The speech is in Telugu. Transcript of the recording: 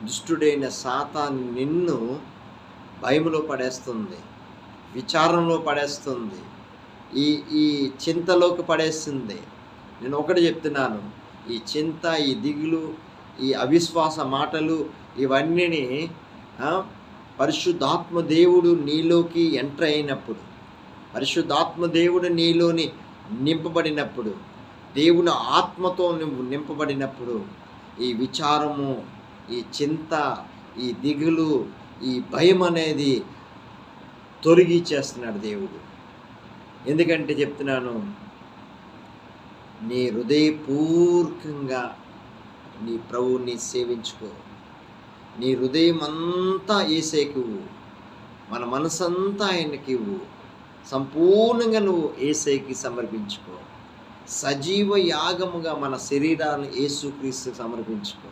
దుష్టుడైన సాతాను నిన్ను భయములో పడేస్తుంది విచారంలో పడేస్తుంది ఈ ఈ చింతలోకి పడేస్తుంది నేను ఒకటి చెప్తున్నాను ఈ చింత ఈ దిగులు ఈ అవిశ్వాస మాటలు ఇవన్నీ పరిశుద్ధాత్మ దేవుడు నీలోకి ఎంటర్ అయినప్పుడు పరిశుద్ధాత్మ దేవుడు నీలోని నింపబడినప్పుడు దేవుని ఆత్మతో నువ్వు నింపబడినప్పుడు ఈ విచారము ఈ చింత ఈ దిగులు ఈ భయం అనేది తొలగి చేస్తున్నాడు దేవుడు. ఎందుకంటే చెప్తున్నాను నీ హృదయపూర్వకంగా నీ ప్రభువుని సేవించుకో. నీ హృదయం అంతా ఏసేకి మన మనసంతా ఆయనకి ఇవ్వు. సంపూర్ణంగా నువ్వు ఏసైకి సమర్పించుకో. సజీవ యాగముగా మన శరీరాన్ని ఏసుక్రీస్తు సమర్పించుకో.